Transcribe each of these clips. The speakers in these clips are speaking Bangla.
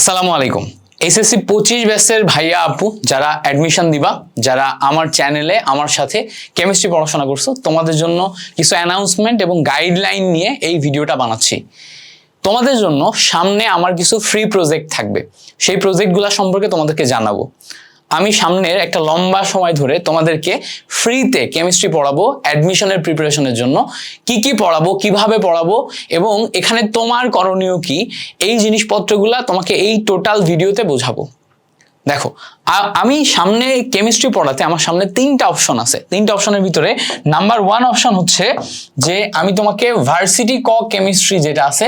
আসসালামু আলাইকুম। এসএসসি পঁচিশ ব্যাচের ভাইয়া আপু, যারা অ্যাডমিশন দিবা, যারা আমার চ্যানেলে আমার সাথে কেমিস্ট্রি পড়াশোনা করছ, তোমাদের জন্য কিছু অ্যানাউন্সমেন্ট এবং গাইডলাইন নিয়ে এই ভিডিওটা বানাচ্ছি। তোমাদের জন্য সামনে আমার কিছু ফ্রি প্রজেক্ট থাকবে। সেই প্রজেক্টগুলো সম্পর্কে তোমাদেরকে জানাব। আমি সামনের একটা লম্বা সময় ধরে তোমাদেরকে ফ্রিতে কেমিস্ট্রি পড়াবো অ্যাডমিশনের প্রিপারেশনের জন্য। কি কি পড়াবো, কীভাবে পড়াবো, এবং এখানে তোমার করণীয় কি, এই জিনিসপত্রগুলা তোমাকে এই টোটাল ভিডিওতে বোঝাবো। দেখো আমি সামনে কেমিস্ট্রি পড়াতে আমার সামনে তিনটা অপশন আছে। তিনটা অপশনের ভিতরে নাম্বার ওয়ান অপশন হচ্ছে যে আমি তোমাকে ভার্সিটি ক কেমিস্ট্রি যেটা আছে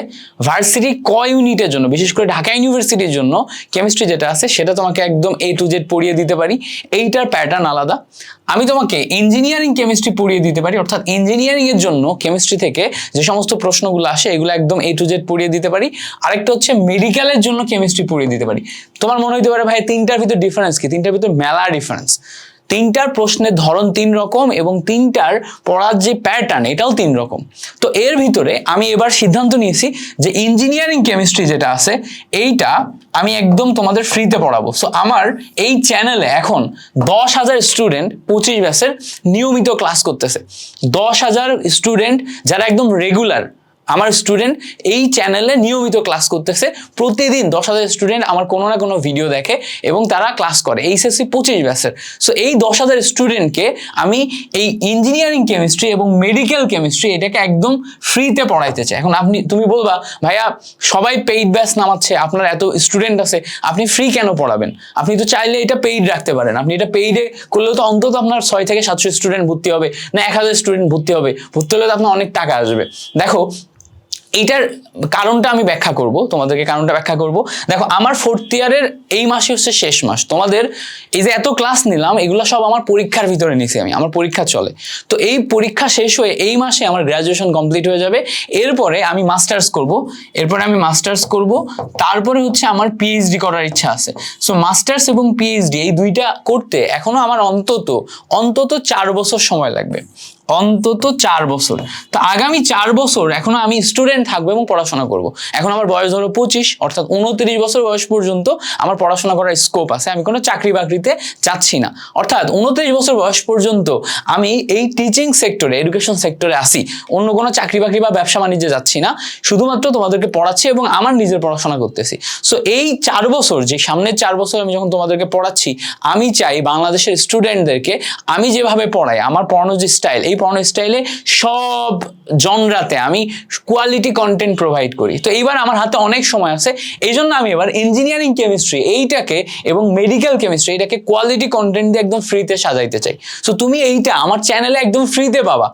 ভার্সিটি ক ইউনিটের জন্য, বিশেষ করে ঢাকা ইউনিভার্সিটির জন্য কেমিস্ট্রি যেটা আছে, সেটা তোমাকে একদম এ টু জেড পড়িয়ে দিতে পারি। এইটার প্যাটার্ন আলাদা। আমি তোমাকে ইঞ্জিনিয়ারিং কেমিস্ট্রি পড়িয়ে দিতে পারি, অর্থাৎ ইঞ্জিনিয়ারিং এর জন্য কেমিস্ট্রি থেকে যে সমস্ত প্রশ্নগুলো আসে, এগুলো একদম এ টু জেড পড়িয়ে দিতে পারি। আরেকটা হচ্ছে মেডিকেলের জন্য কেমিস্ট্রি পড়িয়ে দিতে পারি। তোমার মনে হতে পারে ভাই, তিনটার ভিতরে ডিফারেন্স কি? তিনটার ভিতর মেলা ডিফারেন্স তিনটার প্রশ্নের ধরন তিন রকম এবং তিনটার পড়ার যে প্যাটার্ন এটাও তিন রকম। তো এর ভিতরে আমি এবার সিদ্ধান্ত নিয়েছি যে ইঞ্জিনিয়ারিং কেমিস্ট্রি যেটা আছে, এইটা আমি একদম তোমাদের ফ্রিতে পড়াবো। সো আমার এই চ্যানেলে এখন দশ হাজার স্টুডেন্ট পঁচিশ ব্যাসের নিয়মিত ক্লাস করতেছে। দশ হাজার স্টুডেন্ট যারা একদম রেগুলার আমার স্টুডেন্ট এই চ্যানেলে নিয়মিত ক্লাস করতেছে। প্রতিদিন দশ হাজার স্টুডেন্ট আমার কোনো না কোনো ভিডিও দেখে এবং তারা ক্লাস করে, এইচএসসি পঁচিশ ব্যাসের সো এই দশ হাজার স্টুডেন্টকে আমি এই ইঞ্জিনিয়ারিং কেমিস্ট্রি এবং মেডিকেল কেমিস্ট্রি এটাকে একদম ফ্রিতে পড়াইতে চাই। এখন আপনি, তুমি বলবা, ভাইয়া, সবাই পেইড ব্যাস নামাচ্ছে, আপনার এত স্টুডেন্ট আছে, আপনি ফ্রি কেন পড়াবেন? আপনি তো চাইলে এটা পেইড রাখতে পারেন। আপনি এটা পেইডে করলেও তো অন্তত আপনার ছয় থেকে সাতশো স্টুডেন্ট ভর্তি হবে, না, এক হাজার স্টুডেন্ট ভর্তি হবে। ভর্তি হলে তো আপনার অনেক টাকা আসবে। দেখো এইটার কারণটা আমি ব্যাখ্যা করব, তোমাদেরকে কারণটা ব্যাখ্যা করব। দেখো, আমার ফোর্থ ইয়ারের এই মাসই হচ্ছে শেষ মাস। তোমাদের এই যে এত ক্লাস নিলাম, এগুলো সব আমার পরীক্ষার ভিতরে নিছি আমি, আমার পরীক্ষা চলে। তো এই পরীক্ষা শেষ হয়ে এই মাসে আমার গ্র্যাজুয়েশন কমপ্লিট হয়ে যাবে। এরপরে আমি মাস্টার্স করব, এরপরে আমি মাস্টার্স করব, তারপরে হচ্ছে আমার পিএইচডি করার ইচ্ছা আছে। সো মাস্টার্স এবং পিএইচডি এই দুইটা করতে এখনও আমার অন্তত অন্তত চার বছর সময় লাগবে। অন্তত চার বছর। তো আগামী চার বছর এখনও আমি স্টুডেন্ট থাকব এবং পড়াশোনা করব। এখন আমার বয়স ধরো পঁচিশ, অর্থাৎ উনত্রিশ বছর বয়স পর্যন্ত আমার পড়াশোনা করার স্কোপ আছে। আমি কোনো চাকরি বাকরিতে চাচ্ছি না। অর্থাৎ উনত্রিশ বছর বয়স পর্যন্ত আমি এই টিচিং সেক্টরে এডুকেশন সেক্টরে আসি। অন্য কোনো চাকরি বাকরি বা ব্যবসা বাণিজ্যে যাচ্ছি না। শুধুমাত্র তোমাদেরকে পড়াচ্ছি এবং আমার নিজের পড়াশোনা করতেছি। সো এই চার বছর, যে সামনের চার বছর আমি যখন তোমাদেরকে পড়াচ্ছি, আমি চাই বাংলাদেশের স্টুডেন্টদেরকে আমি যেভাবে পড়াই, আমার পড়ানোর যে স্টাইল এই পড়ানোর স্টাইলে সব জনরাতে আমি কোয়ালিটি কন্টেন্ট প্রোভাইড করি। তো এইবার আমার হাতে অনেক সময় আছে এই জন্য আমি এবার ইঞ্জিনিয়ারিং কেমিস্ট্রি এইটাকে এবং মেডিকেল কেমিস্ট্রি এটাকে কোয়ালিটি কন্টেন্ট দিয়ে একদম ফ্রিতে সাজাইতে চাই। সো তুমি এইটা আমার চ্যানেলে একদম ফ্রিতে পাবা।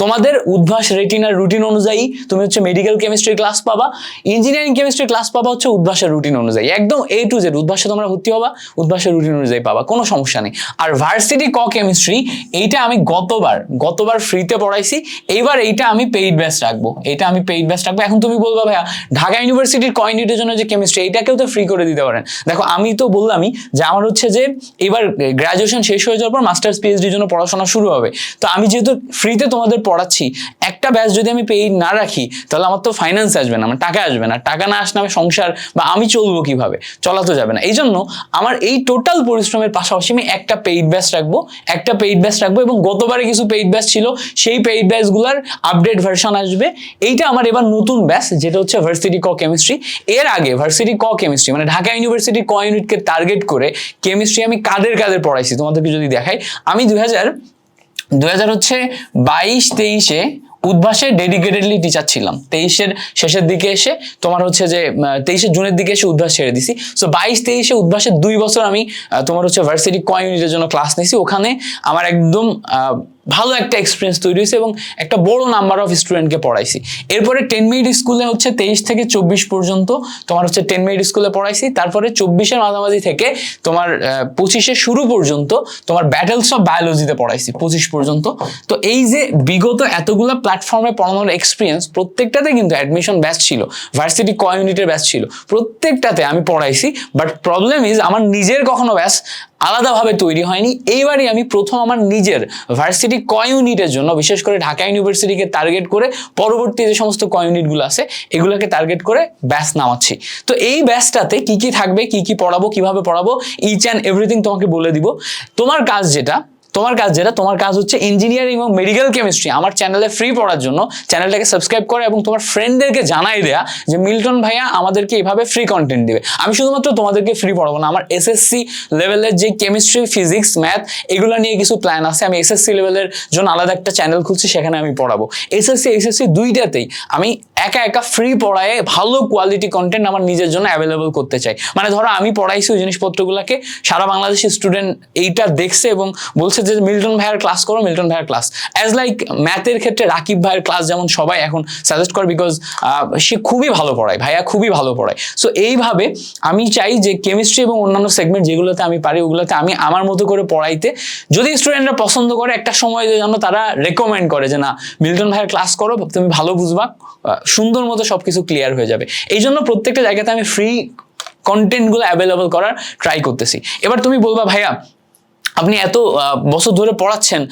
তোমাদের উদ্ভাস রেটিনার রুটিন অনুযায়ী তুমি হচ্ছে মেডিকেল কেমিস্ট্রি ক্লাস পাবা ইঞ্জিনিয়ারিং কেমিস্ট্রি ক্লাস পাবা হচ্ছে উদ্ভাসের রুটিন অনুযায়ী। একদম এ টু জেড উদ্ভাসে তোমরা ভর্তি হবা, উদ্ভাসের রুটিন অনুযায়ী পাবা, কোনো সমস্যা নেই। আর ভার্সিটি ক কেমিস্ট্রি এইটা আমি গতবার গতবার ফ্রিতে পড়াইছি, এইবার এইটা আমি পেইড ব্যাচ রাখব। এটা আমি পেইড ব্যাচ রাখব। এখন তুমি বলবা, ভাইয়া, ঢাকা ইউনিভার্সিটির ক ইউনিটের জন্য যে কেমিস্ট্রি এইটাকেও তো ফ্রি করে দিতে পারেন। দেখো, আমি তো বললামই যে আমার হচ্ছে যে এবার গ্রাজুয়েশন শেষ হয়ে যাওয়ার পর মাস্টার্স পিএইচডির জন্য পড়াশোনা শুরু হবে। তো আমি যেহেতু ফ্রিতে তোমাদের পড়াচ্ছি, একটা ব্যাচ যদি আমি পেইড না রাখি, তাহলে আমার তো ফাইন্যান্স আসবে না, আমার টাকা আসবে না। টাকা না আসলে আমি সংসার বা আমি চলবো কীভাবে? চলা তো যাবে না। এই জন্য আমার এই টোটাল পরিশ্রমের পাশাপাশি আমি একটা পেইড ব্যাচ রাখব, একটা পেইড ব্যাচ রাখব এবং গতবারে কিছু পেইড ব্যাচ ছিল, সেই পেইড ব্যাচগুলোর আপডেট ভার্সন আসবে। এইটা আমার এবার নতুন ব্যাচ যেটা হচ্ছে ভার্সিটি ক কেমিস্ট্রি এর আগে ভার্সিটি ক কেমিস্ট্রি মানে ঢাকা ইউনিভার্সিটি ক ইউনিটকে টার্গেট করে কেমিস্ট্রি আমি কাদের কাদের পড়াইছি, তোমাদেরকে যদি দেখাই। আমি দুই হাজার দুই হাজার হচ্ছে বাইশ, তেইশে উদ্ভাসে ডেডিকেটেডলি টিচার ছিলাম। তেইশের শেষের দিকে এসে তোমার হচ্ছে যে তেইশে জুনের দিকে এসে উদ্ভাস ছেড়ে দিছি। সো বাইশ, তেইশে উদ্ভাসের দুই বছর আমি তোমার হচ্ছে ভার্সিটি ক ইউনিটের জন্য ক্লাস নিয়েছি। ওখানে আমার একদম ভালো একটা এক্সপিরিয়েন্স তৈরি হয়েছে এবং একটা বড় নাম্বার অফ স্টুডেন্টকে পড়াইছি। এরপরে টেন মিনিট স্কুলে হচ্ছে তেইশ থেকে চব্বিশ পর্যন্ত তোমার হচ্ছে টেন মিনিট স্কুলে পড়াইছি। তারপরে চব্বিশের মাঝামাঝি থেকে তোমার পঁচিশের শুরু পর্যন্ত তোমার ব্যাটেলস অফ বায়োলজিতে পড়াইছি, পঁচিশ পর্যন্ত। তো এই যে বিগত এতগুলো প্ল্যাটফর্মে পড়ানোর এক্সপিরিয়েন্স প্রত্যেকটাতে কিন্তু অ্যাডমিশন ব্যাচ ছিল ভার্সিটি ক ইউনিটের ব্যাচ ছিল। প্রত্যেকটাতে আমি পড়াইছি বাট প্রবলেম ইজ আমার নিজের কখনো ব্যাচ আলাদাভাবে তৈরি হয়নি। এইবারে আমি প্রথম আমার নিজের ভার্সিটি ক ইউনিটের জন্য, বিশেষ করে ঢাকা ইউনিভার্সিটিকে টার্গেট করে পরবর্তী যে সমস্ত ক ইউনিটগুলো আছে, এগুলোকে টার্গেট করে ব্যাস নামাচ্ছি। তো এই ব্যাসটাতে কি কি থাকবে, কি কি পড়াবো, কীভাবে পড়াবো ইচ অ্যান্ড এভরিথিং তোমাকে বলে দিব। তোমার কাজ যেটা তোমার কাজ যেটা, তোমার কাজ হচ্ছে ইঞ্জিনিয়ারিং এবং মেডিকেল কেমিস্ট্রি আমার চ্যানেলে ফ্রি পড়ার জন্য চ্যানেলটাকে সাবস্ক্রাইব করে এবং তোমার ফ্রেন্ডদেরকে জানাই দেয়া যে, মিল্টন ভাইয়া আমাদেরকে এভাবে ফ্রি কন্টেন্ট দেবে। আমি শুধুমাত্র তোমাদেরকে ফ্রি পড়াবো না, আমার এসএসসি লেভেলের যে কেমিস্ট্রি ফিজিক্স ম্যাথ এগুলো নিয়ে কিছু প্ল্যান আছে। আমি এসএসসি লেভেলের জন্য আলাদা একটা চ্যানেল খুলছি, সেখানে আমি পড়াবো। এসএসসি এসএসসি দুইটাতেই আমি একা একা ফ্রি পড়ায় ভালো কোয়ালিটি কন্টেন্ট আমার নিজের জন্য অ্যাভেলেবল করতে চাই। মানে ধরো আমি পড়াইছি ওই জিনিসপত্রগুলোকে, সারা বাংলাদেশি স্টুডেন্ট এইটা দেখছে এবং বলছে যে মিল্টন ভাইয়ের ক্লাস করো, মিল্টন ভাইয়ের ক্লাস অ্যাজ লাইক ম্যাথের ক্ষেত্রে রাকিব ভাইয়ের ক্লাস যেমন সবাই এখন সাজেস্ট করে বিকজ সে খুবই ভালো পড়ায়, ভাইয়া খুবই ভালো পড়ায়। সো এইভাবে আমি চাই যে কেমিস্ট্রি এবং অন্যান্য সেগমেন্ট যেগুলোতে আমি পারি, ওগুলোতে আমি আমার মতো করে পড়াইতে। যদি স্টুডেন্টরা পছন্দ করে, একটা সময় যে যেন তারা রেকমেন্ড করে যে, না, মিল্টন ভাইয়ের ক্লাস করো, তুমি ভালো বুঝবা সুন্দর মতো সব কিছু ক্লিয়ার হয়ে যাবে। এই জন্য প্রত্যেকটা জায়গাতে আমি ফ্রি কন্টেন্টগুলো অ্যাভেলেবল করার ট্রাই করতেছি। এবার তুমি বলবা, ভাইয়া আপনি এত বছর ধরে পড়াচ্ছেন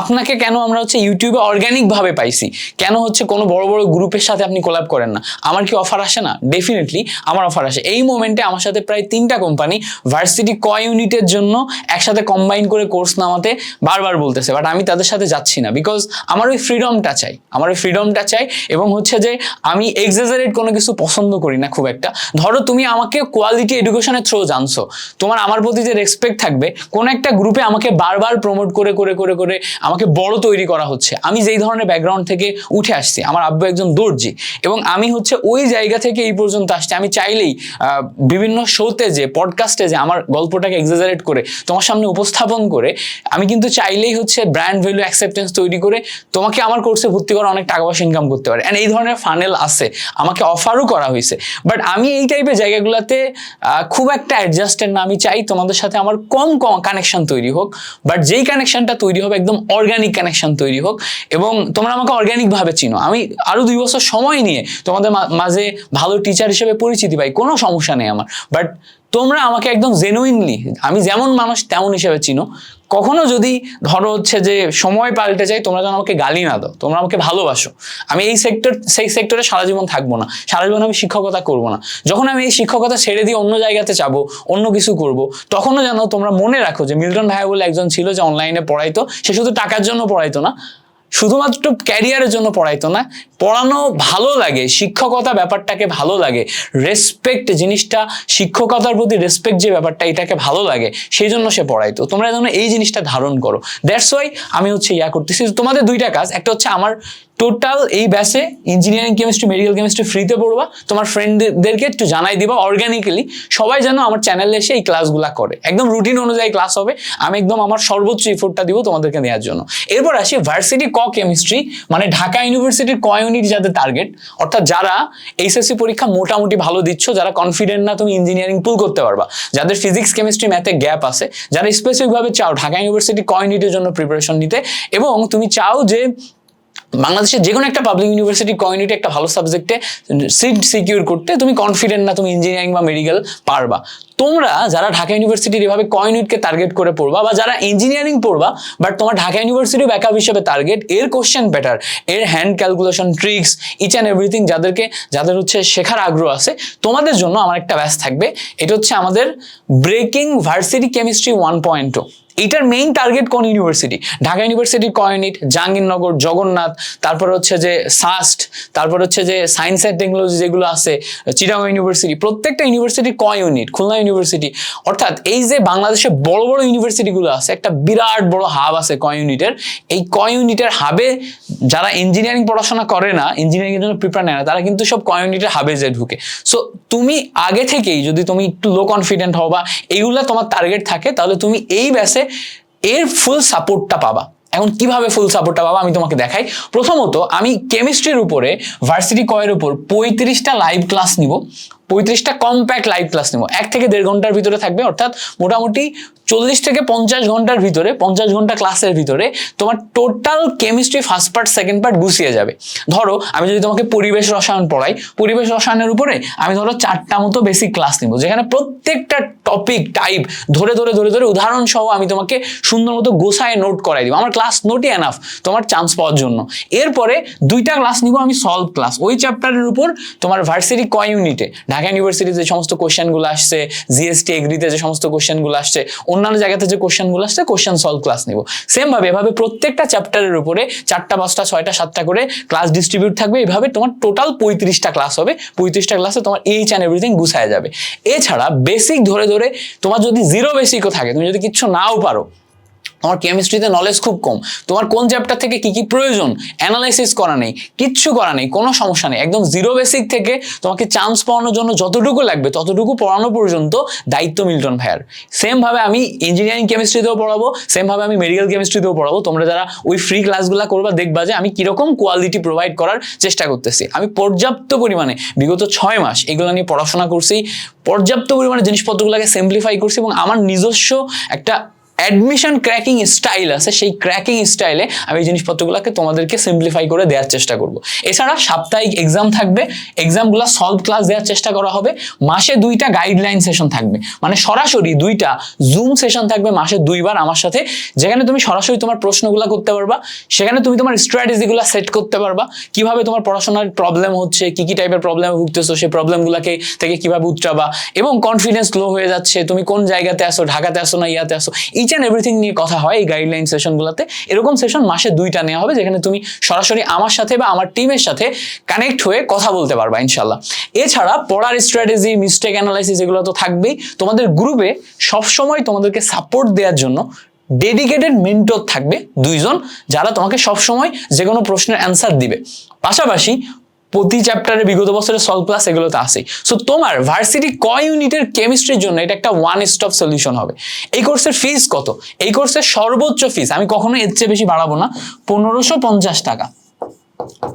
আপনাকে কেন আমরা হচ্ছে ইউটিউবে অর্গ্যানিকভাবে পাইছি? কেন হচ্ছে কোনো বড় বড় গ্রুপের সাথে আপনি কোলাপ করেন না? আমার কি অফার আসে না? ডেফিনেটলি আমার অফার আসে। এই মোমেন্টে আমার সাথে প্রায় তিনটা কোম্পানি ভার্সিটি ক ইউনিটের জন্য একসাথে কম্বাইন করে কোর্স নামাতে বারবার বলতেছে। বাট আমি তাদের সাথে যাচ্ছি না বিকজ আমার ওই ফ্রিডমটা চাই। আমার ওই ফ্রিডমটা চাই এবং হচ্ছে যে আমি এক্সাজারেট কোনো কিছু পছন্দ করি না খুব একটা। ধরো তুমি আমাকে কোয়ালিটি এডুকেশনের থ্রো জানছো। তোমার, আমার প্রতি যে রেসপেক্ট থাকবে, কোনো একটা গ্রুপে আমাকে বারবার প্রমোট করে করে করে করে আমাকে বড় তৈরি করা হচ্ছে। আমি যেই ধরনের ব্যাকগ্রাউন্ড থেকে উঠে আসছি, আমার আব্বু একজন দর্জি এবং আমি হচ্ছে ওই জায়গা থেকে এই পর্যন্ত আসছি। আমি চাইলেই বিভিন্ন শোতে যে পডকাস্টে যে আমার গল্পটাকে এক্সাজারেট করে, তোমার সামনে উপস্থাপন করে, আমি কিন্তু চাইলেই হচ্ছে ব্র্যান্ড ভ্যালু অ্যাকসেপ্টেন্স তৈরি করে তোমাকে আমার কোর্সে ভর্তি করে অনেক টাকা পয়সা ইনকাম করতে পারে। অ্যান্ড এই ধরনের ফানেল আছে, আমাকে অফারও করা হয়েছে। বাট আমি এই টাইপের জায়গাগুলোতে খুব একটা অ্যাডজাস্টেড না। আমি চাই তোমাদের সাথে আমার কম কম কানেকশন তৈরি হোক বাট যেই কানেকশনটা তৈরি হবে একদম অর্গ্যানিক কানেকশন তৈরি হোক, এবং তোমরা আমাকে অর্গ্যানিকভাবে চিনো। আমি আরও দুই বছর সময় নিয়ে তোমাদের মাঝে ভালো টিচার হিসেবে পরিচিতি পাই, কোনো সমস্যা নেই আমার। বাট তোমরা আমাকে একদম জেনুইনলি আমি যেমন মানুষ তেমন হিসেবে চিনো কখনো যদি ধরো হচ্ছে যে সময় পাল্টে যায়, তোমরা যেন আমাকে গালি না দাও, তোমরা আমাকে ভালোবাসো। আমি এই সেক্টর সেই সেক্টরে সারা জীবন থাকব না। সারা জীবন আমি শিক্ষকতা করব না। যখন আমি এই শিক্ষকতা ছেড়ে দিয়ে অন্য জায়গাতে যাব, অন্য কিছু করব, তখনও যেন তোমরা মনে রাখো যে মিল্টন ভাইয়া বলে একজন ছিল যে অনলাইনে পড়াইতো, সে শুধু টাকার জন্য পড়াইতো না শুধুমাত্র ক্যারিয়ারের জন্য পড়াইতো না, পড়ানো ভালো লাগে, শিক্ষকতা ব্যাপারটাকে ভালো লাগে রেসপেক্ট জিনিসটা, শিক্ষকতার প্রতি রেসপেক্ট যে ব্যাপারটা, এটাকে ভালো লাগে, সেই জন্য সে পড়াইতো। তোমরা যেন এই জিনিসটা ধারণ করো। দ্যাটস ওয়াই আমি হচ্ছে ইয়া করতেছি তোমাদের দুইটা কাজ, একটা হচ্ছে আমার টোটাল এই ব্যাসে ইঞ্জিনিয়ারিং কেমিস্ট্রি মেডিকেল কেমিস্ট্রি ফ্রিতে পড়বা, তোমার ফ্রেন্ডদেরকে একটু জানাই দিবা অর্গানিক্যালি সবাই যেন আমার চ্যানেলে এসে এই ক্লাসগুলো করে। একদম রুটিন অনুযায়ী ক্লাস হবে, আমি একদম আমার সর্বোচ্চ এফোর্টটা দিব তোমাদেরকে দেওয়ার জন্য। এরপর আসি ভার্সিটি ক কেমিস্ট্রি মানে ঢাকা ইউনিভার্সিটির ক ইউনিট যাদের টার্গেট অর্থাৎ যারা এইচএসসি পরীক্ষা মোটামুটি ভালো দিচ্ছ, যারা কনফিডেন্ট না, তুমি ইঞ্জিনিয়ারিং পুল করতে পারবা। যাদের ফিজিক্স কেমিস্ট্রি ম্যাথে গ্যাপ আছে, যারা স্পেসিফিকভাবে চাও ঢাকা ইউনিভার্সিটি ক ইউনিটের জন্য প্রিপারেশন নিতে, এবং তুমি চাও যে বাংলাদেশের যে কোনো একটা পাবলিক ইউনিভার্সিটি কমিউনিটি একটা ভালো সাবজেক্টে সিট সিকিউর করতে তুমি কনফিডেন্ট না তুমি ইঞ্জিনিয়ারিং বা মেডিকেল পারবা। তোমরা যারা ঢাকা ইউনিভার্সিটির এভাবে কমিউনিটকে টার্গেট করে পড়বা বা যারা ইঞ্জিনিয়ারিং পড়বা বাট তোমার ঢাকা ইউনিভার্সিটি ব্যাকআপ হিসেবে টার্গেট এর কোশ্চেন প্যাটার এর hand calculation tricks each and everything যাদেরকে, যাদের হচ্ছে শেখার আগ্রহ আছে, তোমাদের জন্য আমার একটা ব্যাস থাকবে। এটা হচ্ছে আমাদের breaking varsity chemistry one point এটার মেইন টার্গেট কোন ইউনিভার্সিটি ঢাকা ইউনিভার্সিটির ক ইউনিট জাহাঙ্গীরনগর, জগন্নাথ, তারপর হচ্ছে যে সাস্ট, তারপর হচ্ছে যে সায়েন্স অ্যান্ড টেকনোলজি যেগুলো আছে, চিটাগং ইউনিভার্সিটি প্রত্যেকটা ইউনিভার্সিটি ক ইউনিট খুলনা ইউনিভার্সিটি অর্থাৎ এই যে বাংলাদেশে বড় বড় ইউনিভার্সিটিগুলো আছে, একটা বিরাট বড় হাব আছে ক ইউনিটের এই ক ইউনিটের হাবে যারা ইঞ্জিনিয়ারিং পড়াশোনা করে না ইঞ্জিনিয়ারিং এর জন্য প্রিপার নেয় না, তারা কিন্তু সব ক ইউনিটের হাবে যে ঢুকে। সো তুমি আগে থেকেই যদি তুমি একটু লো কনফিডেন্ট হও বা এইগুলা তোমার টার্গেট থাকে, তাহলে তুমি এই ব্যাসে এর ফুল সাপোর্টটা পাবা। এখন কীভাবে ফুল সাপোর্টটা পাবা আমি তোমাকে দেখাই। প্রথমত আমি কেমিস্ট্রির উপরে ভার্সিটি কয়ের উপর পঁয়ত্রিশটা লাইভ ক্লাস নিব। পঁয়ত্রিশটা কম্প্যাক্ট লাইভ ক্লাস নেব। এক থেকে দেড় ঘণ্টার ভিতরে থাকবে, অর্থাৎ মোটামুটি চল্লিশ থেকে পঞ্চাশ ঘণ্টার ভিতরে, পঞ্চাশ ঘণ্টা ক্লাসের ভিতরে তোমার total chemistry first part second part গুছিয়ে যাবে। ধরো, আমি যদি তোমাকে পরিবেশ রসায়ন পড়াই, পরিবেশ রসায়নের উপরে আমি ধরো চারটা মতো বেসিক ক্লাস নিব, যেখানে প্রত্যেকটা টপিক টাইপ ধরে ধরে ধরে ধরে উদাহরণ সহ আমি তোমাকে সুন্দর মতো গোছায় নোট করাই দিব। আমার ক্লাস নোটই এনাফ তোমার চান্স পাওয়ার জন্য। এরপরে দুইটা ক্লাস নিব আমি সলভ ক্লাস ওই চ্যাপ্টারের উপর তোমার ভার্সিটি ক ইউনিটে ঢাকা ইউনিভার্সিটিতে যে সমস্ত কোশ্চেনগুলো আসছে জিএসটি এগ্রিতে যে সমস্ত কোশ্চেনগুলো আসছে, অন্যান্য জায়গাতে যে কোশ্চেনগুলো আসছে কোশ্চেন সলভ ক্লাস নিব। সেম ভাবে এভাবে প্রত্যেকটা চ্যাপ্টারের উপরে চারটা, পাঁচটা, ছয়টা, সাতটা করে ক্লাস ডিস্ট্রিবিউট থাকবে। এভাবে তোমার টোটাল পঁয়ত্রিশটা ক্লাস হবে। পঁয়ত্রিশটা ক্লাসে তোমার এইচ অ্যান্ড এভরিথিং গুছায় যাবে। এছাড়া বেসিক ধরে ধরে তোমার যদি জিরো বেসিকও থাকে, তুমি যদি কিচ্ছু নাও পারো তোমার কেমিস্ট্রিতে নলেজ খুব কম। তোমার কোন চ্যাপ্টার থেকে কি কি প্রয়োজন অ্যানালাইসিস করা নেই, কিচ্ছু করা নেই, কোনো সমস্যা নেই। একদম জিরো বেসিক থেকে তোমাকে চান্স পাওয়ানোর জন্য যতটুকু লাগবে, ততটুকু পড়ানো পর্যন্ত দায়িত্ব মিল্টন ভাইয়ার। সেমভাবে আমি ইঞ্জিনিয়ারিং কেমিস্ট্রিতেও পড়াবো সেমভাবে আমি মেডিকেল কেমিস্ট্রিতেও পড়াবো। তোমরা যারা ওই ফ্রি ক্লাসগুলো করবা, দেখবা যে আমি কীরকম কোয়ালিটি প্রোভাইড করার চেষ্টা করতেছি। আমি পর্যাপ্ত পরিমাণে, বিগত ছয় মাস এগুলো নিয়ে পড়াশোনা করছি, পর্যাপ্ত পরিমাণে জিনিসপত্রগুলোকে সিম্পলিফাই করছি এবং আমার নিজস্ব একটা অ্যাডমিশন ক্র্যাকিং স্টাইল আছে, সেই ক্র্যাকিং স্টাইলে আমি এই জিনিসপত্রগুলোকে তোমাদেরকে সিম্পলিফাই করে দেওয়ার চেষ্টা করব। এছাড়া সাপ্তাহিক এক্সাম থাকবে এক্সামগুলো সলভ ক্লাস দেওয়ার চেষ্টা করা হবে, মাসে দুইটা গাইডলাইন সেশন থাকবে। মানে সরাসরি দুইটা জুম সেশন থাকবে, মাসে দুইবার আমার সাথে। যেখানে তুমি সরাসরি তোমার প্রশ্নগুলো করতে পারবা, সেখানে তুমি তোমার স্ট্র্যাটেজিগুলো সেট করতে পারবা। কীভাবে তোমার পড়াশোনার প্রবলেম হচ্ছে, কি কি টাইপের প্রবলেমে ভুগতেছো সেই প্রবলেমগুলোকে থেকে কীভাবে উতরাবা। এবং কনফিডেন্স লো হয়ে যাচ্ছে, তুমি কোন জায়গাতে আসো ঢাকাতে আসো না ইয়াতে আসো ইচ অ্যান্ড এভরিথিং নিয়ে কথা হয় এই গাইডলাইন সেশনগুলোতে এরকম সেশন মাসে দুইটা নেওয়া হবে, যেখানে তুমি সরাসরি আমার সাথে বা আমার টিমের সাথে কানেক্ট হয়ে কথা বলতে পারবা ইনশাল্লাহ এছাড়া পড়ার স্ট্র্যাটেজি মিস্টেক অ্যানালাইসিস এগুলো তো থাকবেই। তোমাদের গ্রুপে সবসময় তোমাদেরকে সাপোর্ট দেওয়ার জন্য ডেডিকেটেড মেন্টর থাকবে দুইজন, যারা তোমাকে সবসময় যে কোনো প্রশ্নের অ্যান্সার দিবে। পাশাপাশি প্রতি চ্যাপ্টারে বিগত বছরের সলভ ক্লাস এগুলো তো আসেই সো তোমার ভার্সিটি ক ইউনিটের কেমিস্ট্রির জন্য এটা একটা ওয়ান স্টপ সলিউশন হবে। এই কোর্সের ফিস কত? এই কোর্সের সর্বোচ্চ ফিস আমি কখনো এর চেয়ে বেশি বাড়াবো না, পনেরোশো পঞ্চাশ টাকা।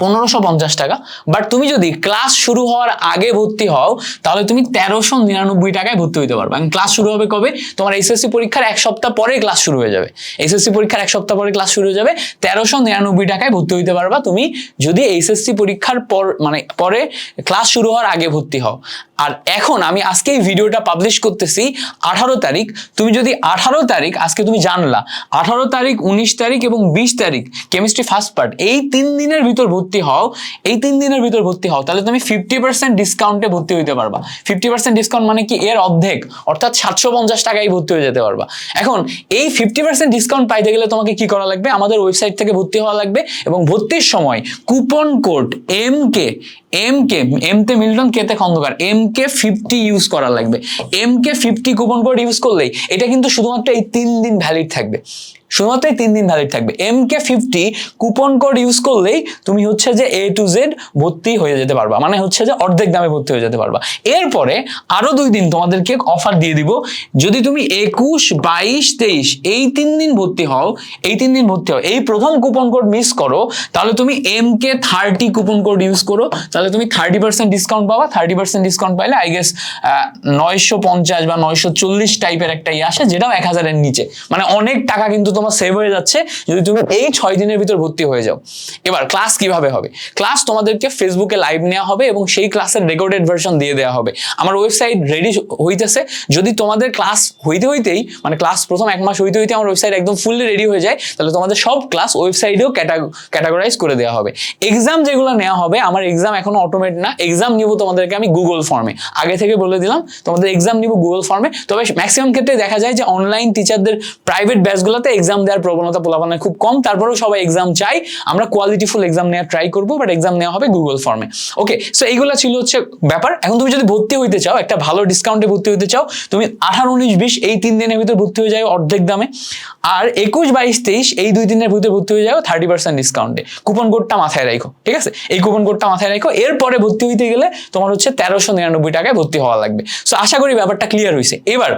পনেরোশো পঞ্চাশ টাকা। বাট তুমি যদি ক্লাস শুরু হওয়ার আগে ভর্তি হও, তাহলে তুমি তেরোশো নিরানব্বই টাকায় ভর্তি হতে পারবে। এবং ক্লাস শুরু হবে কবে? তোমার এইচএসসি পরীক্ষার এক সপ্তাহ পরে ক্লাস শুরু হয়ে যাবে। এইচএসসি পরীক্ষার এক সপ্তাহ পরে ক্লাস শুরু হয়ে যাবে, তেরোশো নিরানব্বই টাকায় ভর্তি হতে পারবা তুমি যদি এইচএসসি পরীক্ষার পর মানে পরে ক্লাস শুরু হওয়ার আগে ভর্তি হও। আর এখন আমি আজকে এই ভিডিওটা পাবলিশ করতেছি আঠারো তারিখ। তুমি যদি আঠারো তারিখ, আজকে তুমি জানলা, আঠারো তারিখ, উনিশ তারিখ এবং বিশ তারিখ কেমিস্ট্রি ফার্স্ট পার্ট এই তিন দিনের ভিতর ভর্তি হও, এই তিন দিনের ভিতর ভর্তি হও, তাহলে তুমি ফিফটি পার্সেন্ট ডিসকাউন্টে ভর্তি হইতে পারবা। ফিফটি পার্সেন্ট ডিসকাউন্ট মানে কি? এর অর্ধেক, অর্থাৎ সাতশো পঞ্চাশ টাকায় ভর্তি হয়ে যেতে পারবা। এখন, এই ফিফটি পার্সেন্ট ডিসকাউন্ট পাইতে গেলে তোমাকে কি করা লাগবে? আমাদের ওয়েবসাইট থেকে ভর্তি হওয়া লাগবে এবং ভর্তির সময় coupon code M K M K M তে মিল্টন কেতে Khandakar. M K fifty use করা লাগবে। M K fifty coupon code use করলেই এটা কিন্তু শুধুমাত্র এই তিন দিন ভ্যালিড থাকবে। শুধুমাত্র এই তিন দিন ভ্যালিড থাকবে। M K fifty coupon code use করলেই তুমি হচ্ছে যে এ টু জেড ভর্তি হয়ে যেতে পারবা। মানে হচ্ছে যে অর্ধেক দামে ভর্তি হয়ে যেতে পারবা। এরপরে আরও দুই দিন তোমাদেরকে অফার দিয়ে দিব। যদি তুমি একুশ, বাইশ, তেইশ এই তিন দিন ভর্তি হও, এই তিন দিন ভর্তি হও, এই প্রথম কুপন কোড মিস করো, তাহলে তুমি M K thirty coupon code use করো। তাহলে তুমি থার্টি পার্সেন্ট ডিসকাউন্ট পাবা থার্টি পার্সেন্ট ডিসকাউন্ট পাইলে আই গেস নয়শো পঞ্চাশ বা নয়শো চল্লিশ টাইপের একটা ইয়ে আসে, যেটাও এক হাজারের নিচে। মানে অনেক টাকা কিন্তু তোমার সেভ হয়ে যাচ্ছে যদি তুমি এই ছয় দিনের ভিতর ভর্তি হয়ে যাও। এবার ক্লাস কীভাবে হবে? ক্লাস তোমাদেরকে ফেসবুকে লাইভ নেওয়া হবে এবং সেই ক্লাসের রেকর্ডেড ভার্সন দিয়ে দেওয়া হবে। আমার ওয়েবসাইট রেডি হইতেছে। যদি তোমাদের ক্লাস হইতে হইতেই মানে ক্লাস প্রথম এক মাস হইতে হইতে আমার ওয়েবসাইট একদম ফুললি রেডি হয়ে যায়, তাহলে তোমাদের সব ক্লাস ওয়েবসাইটেও ক্যাটাগরাইজ করে দেওয়া হবে। এক্সাম যেগুলো নেওয়া হবে, আমার এক্সাম এখনও অটোমেট না। এক্সাম নিব তোমাদেরকে আমি গুগল ফর্মে আগে থেকে বলে দিলাম, তোমাদের এক্সাম নিব গুগল ফর্মে তবে ম্যাক্সিমাম ক্ষেত্রে দেখা যায় যে অনলাইন টিচারদের প্রাইভেট ব্যাচগুলোতে এক্সাম দেওয়ার প্রবণতা পোলাপানের খুব কম। তারপরেও সবাই এক্সাম চাই আমরা কোয়ালিটিফুল এক্সাম নেওয়ার ট্রাই করব বাট এক্সাম নেওয়া হবে গুগল ফর্মে ওকে সো এইগুলো ছিল হচ্ছে ব্যাপার। এখন তুমি যদি ভর্তি হইতে চাও, একটা ভালো ডিসকাউন্টে ভর্তি হইতে চাও, তুমি আঠারো, উনিশ, বিশ, এই তিন দিনের ভিতরে ভর্তি হয়ে যাও অর্ধেক দামে। আর একুশ, বাইশ, তেইশ, এই দুই দিনের ভিতরে ভর্তি হয়ে যাও থার্টি পার্সেন্ট ডিসকাউন্টে কুপন কোডটা মাথায় রাখো, ঠিক আছে? এই কুপন কোডটা মাথায় রাখো এরপরে ভর্তি হইতে গেলে তোমার হচ্ছে তেরোশো নিরানব্বই টাকায় ভর্তি হওয়া লাগবে। সো আশা করি ব্যাপারটা ক্লিয়ার হয়েছে এবার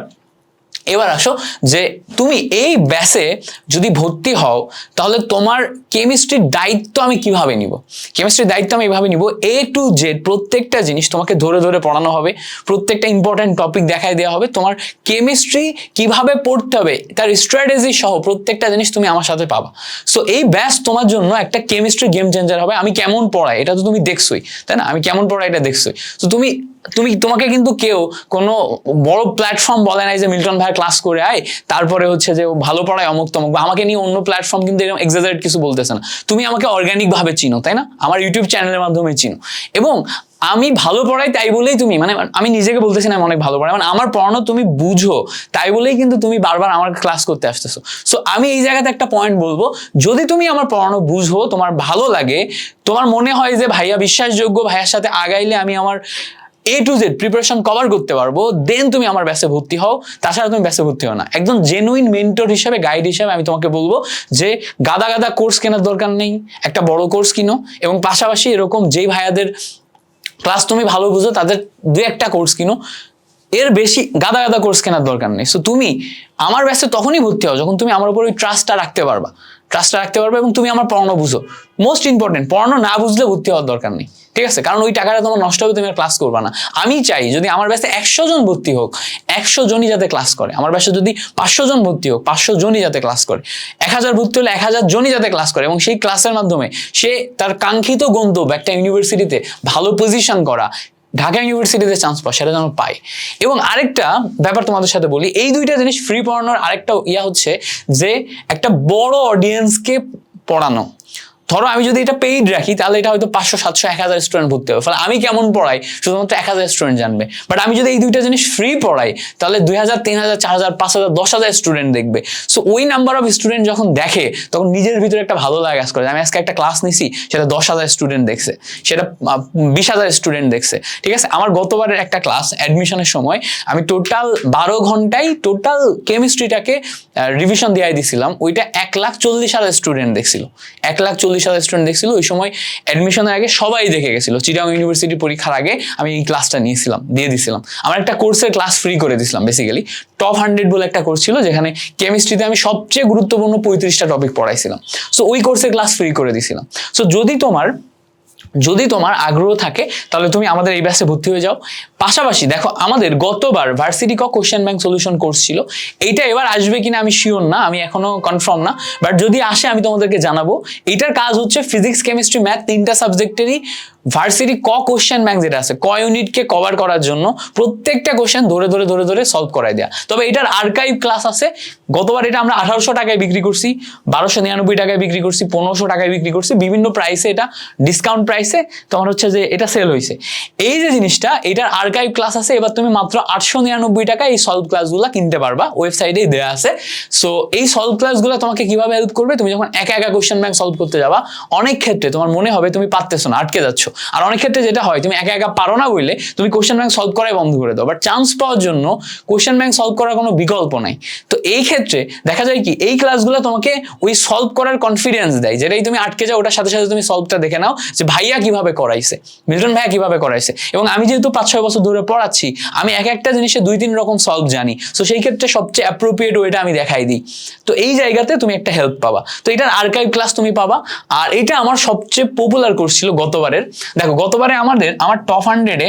এবার আসো যে তুমি এই ব্যাসে যদি ভর্তি হও, তাহলে তোমার কেমিস্ট্রির দায়িত্ব আমি কীভাবে নিব? কেমিস্ট্রির দায়িত্ব আমি এইভাবে নিব এ টু জেড প্রত্যেকটা জিনিস তোমাকে ধরে ধরে পড়ানো হবে, প্রত্যেকটা ইম্পর্ট্যান্ট টপিক দেখায় দেওয়া হবে, তোমার কেমিস্ট্রি কীভাবে পড়তে হবে, তার স্ট্র্যাটেজি সহ প্রত্যেকটা জিনিস তুমি আমার সাথে পাবা। সো এই ব্যাস তোমার জন্য একটা কেমিস্ট্রি গেম চেঞ্জার হবে, আমি কেমন পড়াই, এটা তো তুমি দেখছোই, তাই না? আমি কেমন পড়াই, এটা দেখছোই। তো তুমি তুমি, তোমাকে কিন্তু কেউ কোনো বড় প্ল্যাটফর্ম বলে নাই যে মিল্টন ভাই ক্লাস করে আয়, তারপরে হচ্ছে যে ভালো পড়ায় অমুক তমুক বা আমাকে নিয়ে অন্য প্ল্যাটফর্ম কিন্তু এরকম এক্সাজারেট কিছু বলতেছে না। তুমি আমাকে অর্গানিক ভাবে চিনো, তাই না? আমার ইউটিউব চ্যানেলের মাধ্যমে চিনো। এবং আমি ভালো পড়াই তাই বলেই তুমি মানে আমি নিজেকে বলতেছি না আমি অনেক ভালো পড়াই মানে আমার পড়ানো তুমি বুঝো, তাই বলেই কিন্তু তুমি বারবার আমার ক্লাস করতে আসতেছো। সো আমি এই জায়গাতে একটা পয়েন্ট বলব, যদি তুমি আমার পড়ানো বুঝো, তোমার ভালো লাগে, তোমার মনে হয় যে ভাইয়া বিশ্বাসযোগ্য, ভাইয়ার সাথে আগাইলে আমি আমার A to Z preparation cover করতে পারব দেন তুমি আমার ব্যাসে ভর্তি হও, তাছাড়া তুমি ব্যাসে ভর্তি হও না। একদম জেনুইন মেন্টর হিসেবে গাইড হিসেবে আমি তোমাকে বলব যে গাদা গাদা কোর্স কেনার দরকার নেই, একটা বড় কোর্স কিনো এবং পাশাপাশি এরকম যেই ভাইয়াদের ক্লাস তুমি ভালো বুঝো, তাদের দু একটা কোর্স কিনো। এর বেশি গাদা গাদা কোর্স কেনার দরকার নেই। সো তুমি আমার ব্যাসে তখনই ভর্তি হও যখন তুমি আমার উপর ওই ট্রাস্টটা রাখতে পারবা। ট্রাস্টটা রাখতে পারবে এবং তুমি আমার পড়ানো বুঝো। মোস্ট ইম্পর্টেন্ট পড়ানো না বুঝলে ভর্তি হওয়ার দরকার নেই। ঠিক আছে? কারণ ওই টাকাটা তোমার নষ্ট হবে, তুমি আর ক্লাস করবে না। আমি চাই যদি আমার ব্যাসে একশো জন ভর্তি হোক, একশো জনই যাতে ক্লাস করে। আমার ব্যাসে যদি পাঁচশো জন ভর্তি হোক, পাঁচশো জনই যাতে ক্লাস করে। এক হাজার ভর্তি হলে এক হাজার জনই যাতে ক্লাস করে এবং সেই ক্লাসের মাধ্যমে সে তার কাঙ্ক্ষিত গন্তব্য একটা ইউনিভার্সিটিতে ভালো পজিশন করা, ঢাকা ইউনিভার্সিটিতে চান্স পাওয়া, সেটা যেন পায়। এবং আরেকটা ব্যাপার তোমাদের সাথে বলি, এই দুইটা জিনিস ফ্রি পড়ানোর আরেকটা ইয়া হচ্ছে যে, একটা বড় অডিয়েন্সকে পড়ানো। ধরো আমি যদি এটা পেইড রাখি, তাহলে এটা হয়তো পাঁচশো, সাতশো, এক হাজার স্টুডেন্ট ভর্তি হবে। ফলে আমি কেমন পড়াই? শুধুমাত্র এক হাজার স্টুডেন্ট জানবে। বাট আমি যদি এই দুইটা জিনিস ফ্রি পড়াই, তাহলে দুই হাজার, তিন হাজার, চার হাজার, পাঁচ হাজার, দশ হাজার স্টুডেন্ট দেখবে। সো ওই নাম্বার অফ স্টুডেন্ট যখন দেখে, তখন নিজের ভিতরে একটা ভালো লাগা কাজ করে। আমি আজকে একটা ক্লাস নিছি, সেটা দশ হাজার স্টুডেন্ট দেখছে। সেটা বিশ হাজার স্টুডেন্ট দেখছে। ঠিক আছে? আমার গতবারের একটা ক্লাস অ্যাডমিশনের সময়, আমি টোটাল বারো ঘন্টায় টোটাল কেমিস্ট্রিটাকে রিভিশন দিয়ে দিছিলাম। ওইটা এক লাখ চল্লিশ হাজার স্টুডেন্ট দেখছিল। এক লাখ চল্লিশ হাজার স্টুডেন্ট দেখছিল, ওই সময় অ্যাডমিশনের আগে সবাই দেখে গেছিল। চিটাং ইউনিভার্সিটি পরীক্ষার আগে আমি এই ক্লাসটা নিয়েছিলাম, দিয়ে দিছিলাম। আমার একটা কোর্সের ক্লাস ফ্রি করে দিছিলাম বেসিক্যালি টপ হান্ড্রেড বলে একটা কোর্স ছিল, যেখানে কেমিস্ট্রিতে আমি সবচেয়ে গুরুত্বপূর্ণ পঁয়ত্রিশটা টপিক পড়াইছিলাম। সো ওই কোর্সের ক্লাস ফ্রি করে দিছিলাম। সো যদি তোমার যদি তোমার আগ্রহ থাকে, তাহলে তুমি আমাদের এই ব্যাসে ভর্তি হয়ে যাও। পাশাপাশি দেখো, আমাদের গতবার ভার্সিটি ক কোশ্চেন ব্যাংক সলিউশন কোর্স ছিল। এইটা এবার আসবে কিনা আমি শিওর না, আমি এখনও কনফার্ম না। বাট যদি আসে, আমি তোমাদেরকে জানাব। এটার কাজ হচ্ছে ফিজিক্স কেমিস্ট্রি ম্যাথ তিনটা সাবজেক্টেরই ভার্সিটি ক কোশ্চেন ব্যাংক যেটা আছে, ক ইউনিটকে কভার করার জন্য প্রত্যেকটা কোশ্চেন ধরে ধরে ধরে ধরে সলভ করাই দেওয়া তবে এটার আর্কাইভ ক্লাস আছে। গতবার এটা আমরা আঠারোশো টাকায় বিক্রি করছি, বারোশো নিরানব্বই টাকায় বিক্রি করছি, পনেরোশো টাকায় বিক্রি করছি। বিভিন্ন প্রাইসে এটা ডিসকাউন্ট প্রাইসে তোমার হচ্ছে যে এটা সেল হয়েছে। এই যে জিনিসটা, এটার আর্কাইভ ক্লাস আছে। এবার তুমি মাত্র আটশো নিরানব্বই টাকায় এই সলভ ক্লাসগুলো কিনতে পারবা। ওয়েবসাইটেই দেওয়া আছে। সো এই সলভ ক্লাসগুলো তোমাকে কীভাবে হেল্প করবে? তুমি যখন একা একা কোশ্চেন ব্যাংক সলভ করতে যাবা, অনেক ক্ষেত্রে তোমার মনে হবে তুমি পারতেছো না, আটকে যাচ্ছ। আর অনেক ক্ষেত্রে যেটা হয়, তুমি একা একা পারো না বললে তুমি কোশ্চেন ব্যাংক সলভ করাই বন্ধ করে দাও। বাট চান্স পাওয়ার জন্য কোশ্চেন ব্যাংক সলভ করার কোনো বিকল্প নাই। তো এই ক্ষেত্রে দেখা যায় কি, এই ক্লাসগুলো তোমাকে ওই সলভ করার কনফিডেন্স দেয়, যেটাই তুমি আটকে যাও, ওটার সাথে সাথে তুমি সলভটা দেখে নাও যে ভাইয়া কীভাবে করাইছে মিল্টন ভাইয়া কীভাবে করাইছে। এবং আমি যেহেতু পাঁচ ছয় বছর ধরে পড়াচ্ছি, আমি এক একটা জিনিসে দুই তিন রকম সলভ জানি। তো সেই ক্ষেত্রে সবচেয়ে অ্যাপ্রোপ্রিয়েট ওয়েটা আমি দেখাই দিই। তো এই জায়গাতে তুমি একটা হেল্প পাবা। তো এটার আর্কাইভ ক্লাস তুমি পাবা। আর এটা আমার সবচেয়ে পপুলার কোর্স ছিল গতবারের। দেখো, গতবারে আমাদের, আমার টপ হান্ড্রেডে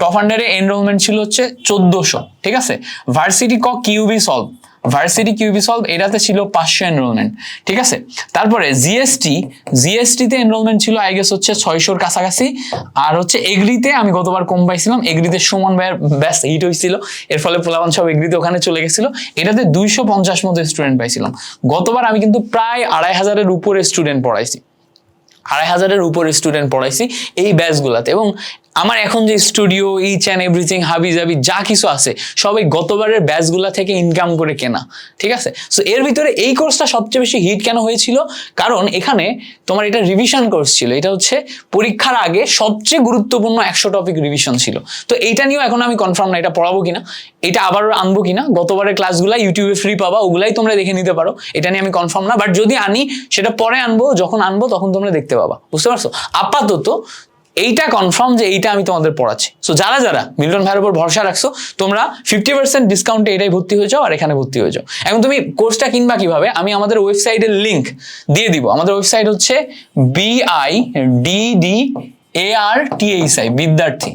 টপ হান্ড্রেডে এনরোলমেন্ট ছিল হচ্ছে চোদ্দোশো, ঠিক আছে? ভার্সিটি ক QB solve varsity QB solve এটাতে ছিল পাঁচশো এনরোলমেন্ট ঠিক আছে? তারপরে জিএসটি জিএসটিতে এনরোলমেন্ট ছিল আই গেস হচ্ছে ছয়শোর কাছাকাছি, আর হচ্ছে এগ্রিতে আমি গতবার কম পাইছিলাম, এগ্রিতে সুমন ভাইয়ের ব্যাস হিট হয়েছিল এর ফলে পোলাবান সব এগ্রিতে ওখানে চলে গেছিল, এটাতে দুইশো পঞ্চাশ মতো স্টুডেন্ট পাইছিলাম। গতবার আমি কিন্তু প্রায় আড়াই হাজারের উপরে স্টুডেন্ট পড়াইছি। আড়াই হাজারের উপরে স্টুডেন্ট পড়াইছি এই ব্যাচগুলাতে এবং আমার এখন যে স্টুডিও ইচ অ্যান্ড এভরিথিং হাবি জাবি যা কিছু আছে, সবাই গতবারের ব্যাচগুলা থেকে ইনকাম করে কেনা, ঠিক আছে? সো এর ভিতরে এই কোর্সটা সবচেয়ে বেশি হিট কেন হয়েছিল? কারণ এখানে তোমার এটা রিভিশন কোর্স ছিল, এটা হচ্ছে পরীক্ষার আগে সবচেয়ে গুরুত্বপূর্ণ একশো টপিক রিভিশন ছিল। তো এইটা নিয়েও এখন আমি কনফার্ম না, এটা পড়াবো কিনা, এটা আবার আনব কিনা, গতবারের ক্লাসগুলো ইউটিউবে ফ্রি পাবা, ওগুলাই তোমরা দেখে নিতে পারো, এটা নিয়ে আমি কনফার্ম না বাট যদি আনি, সেটা পরে আনব, যখন আনব, তখন তোমরা দেখতে পাবা, বুঝতে পারছ? আপাতত এইটা কনফার্ম যে এইটা আমি তোমাদের পড়াচ্ছি। সো যারা যারা মিল্টন ভাইয়ের উপর ভরসা রাখছো, তোমরা ফিফটি পার্সেন্ট ডিসকাউন্টে এটাই ভর্তি হয়ে যাও আর এখানে ভর্তি হয়ে যাও। এখন তুমি কোর্সটা কিনবা কীভাবে? আমি আমাদের ওয়েবসাইটের লিঙ্ক দিয়ে দিব। আমাদের ওয়েবসাইট হচ্ছে বিআই ডিডি এ আর টিএইসআই বিদ্যার্থী।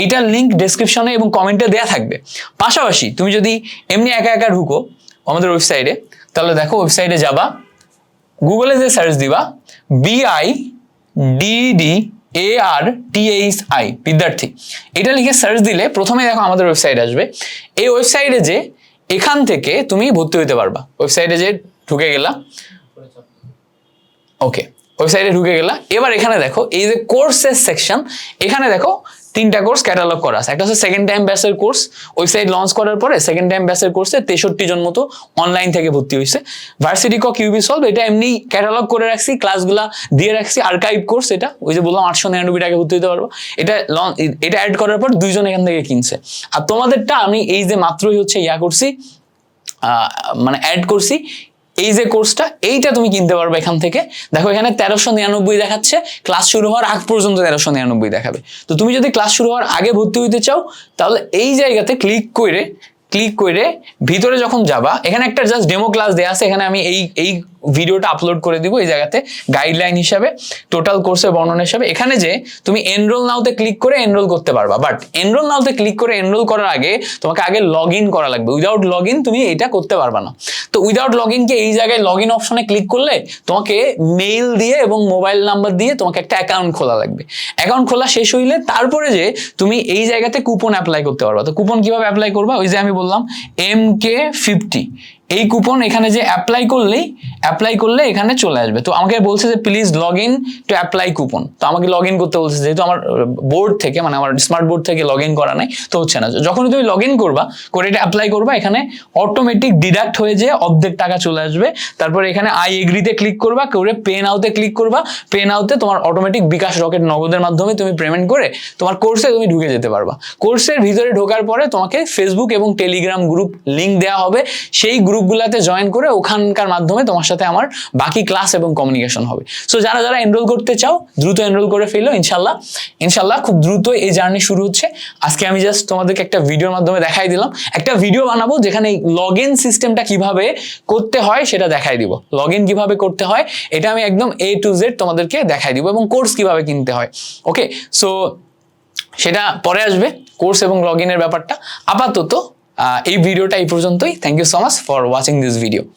এইটার লিংক ডেসক্রিপশনে এবং কমেন্টে দেয়া থাকবে। পাশাপাশি তুমি যদি এমনি একা একা ঢুকো আমাদের ওয়েবসাইটে তাহলে দেখো ওয়েবসাইটে যাবা গুগলে যে সার্চ দিবা B I D D A R T H I Biddyarthi. এটা লিখে সার্চ দিলে প্রথমে দেখো আমাদের ওয়েবসাইট আসবে। এই ওয়েবসাইটে যে এখান থেকে তুমি ভর্তি হতে পারবা। ওয়েবসাইটে যে ঢুকে গেলা। ওকে ওয়েবসাইটে ঢুকে গেলা। এবার এখানে দেখো, এই যে কোর্সেস সেকশন এখানে দেখো তিনটা কোর্স ক্যাটালগ করা আছে। একটা হচ্ছে সেকেন্ড টাইম ব্যাচের কোর্স ওয়েবসাইট লঞ্চ করার পরে সেকেন্ড টাইম ব্যাচের কোর্সে তেষট্টি জন মতো অনলাইন থেকে ভর্তি হয়েছে ভার্সিটি ক কিউবি সলভ এটা এমনি ক্যাটালগ করে রাখছি ক্লাসগুলা দিয়ে রাখছি আর্কাইভ কোর্স এটা, ওই যে বললাম আটশো নিরানব্বই টাকা ভর্তি হতে পারব। এটা এটা অ্যাড করার পর দুইজন এখান থেকে কিনছে। আর তোমাদেরটা আমি এই যে মাত্রই হচ্ছে ইয়া করছি মানে অ্যাড করছি এই যে কোর্সটা এইটা তুমি কিনতে পারবে এখান থেকে। দেখো এখানে তেরোশো নিরানব্বই দেখাচ্ছে ক্লাস শুরু হওয়ার আগ পর্যন্ত তেরোশো নিরানব্বই দেখাবে। তো তুমি যদি ক্লাস শুরু হওয়ার আগে ভর্তি হইতে চাও, তাহলে এই জায়গাতে ক্লিক করে ক্লিক করে ভিতরে যখন যাবা, এখানে একটা জাস্ট ডেমো ক্লাস দেওয়া আছে, এখানে আমি এই এই ভিডিওটা আপলোড করে দিব এই জায়গাতে গাইডলাইন হিসাবে টোটাল কোর্সের বর্ণনা হিসাবে। এখানে যে তুমি এনরোল নাওতে ক্লিক করে এনরোল করতে পারবা বাট এনরোল নাওতে ক্লিক করে এনরোল করার আগে তোমাকে আগে লগ ইন করা লাগবে। উইদাউট লগ ইন তুমি এটা করতে পারবা না। তো উইদাউট লগ ইনকে এই জায়গায় লগ ইন অপশনে ক্লিক করলে তোমাকে মেইল দিয়ে এবং মোবাইল নাম্বার দিয়ে তোমাকে একটা অ্যাকাউন্ট খোলা লাগবে। অ্যাকাউন্ট খোলা শেষ হইলে তারপরে যে তুমি এই জায়গাতে কুপন অ্যাপ্লাই করতে পারবা। তো কুপন কীভাবে অ্যাপ্লাই করবা? ওই যে আমি বললাম এম কে ফিফটি এই কুপন এখানে যে অ্যাপ্লাই করলেই অ্যাপ্লাই করলে এখানে চলে আসবে। তো আমাকে বলছে যে please log in to apply coupon তো আমাকে লগ ইন করতে বলছে, যেহেতু আমার বোর্ড থেকে মানে আমার স্মার্ট বোর্ড থেকে লগ ইন করা নাই, তো হচ্ছে না। যখনই তুমি লগ ইন করবা, করে এটা অ্যাপ্লাই করবা, এখানে অটোমেটিক ডিডাক্ট হয়ে যে অর্ধেক টাকা চলে আসবে। তারপরে এখানে আই এগ্রিতে ক্লিক করবা, করে পে নাওতে ক্লিক করবা। পে নাওতে তোমার অটোমেটিক বিকাশ রকেট নগদের মাধ্যমে তুমি পেমেন্ট করে তোমার কোর্সে তুমি ঢুকে যেতে পারবা। কোর্সের ভিতরে ঢোকার পরে তোমাকে ফেসবুক এবং টেলিগ্রাম গ্রুপ লিংক দেওয়া হবে। সেই গ্রুপগুলোতে জয়েন করে ওখানকার মাধ্যমে তোমার সাথে আমার বাকি ক্লাস এবং কমিউনিকেশন হবে। সো যারা যারা এনরোল করতে চাও, দ্রুত এনরোল করে ফেলো ইনশাল্লাহ। ইনশাল্লাহ খুব দ্রুত এই জার্নি শুরু হচ্ছে। আজকে আমি জাস্ট তোমাদেরকে একটা ভিডিওর মাধ্যমে দেখাই দিলাম। একটা ভিডিও বানাবো যেখানে লগ ইন সিস্টেমটা কীভাবে করতে হয় সেটা দেখাই দিব। লগ ইন কীভাবে করতে হয়, এটা আমি একদম এ টু জেড তোমাদেরকে দেখাই দিব এবং কোর্স কীভাবে কিনতে হয়। ওকে সো সেটা পরে আসবে কোর্স এবং লগ ইনের ব্যাপারটা। আপাতত এই ভিডিওটা এই পর্যন্তই। Thank you so much for watching this video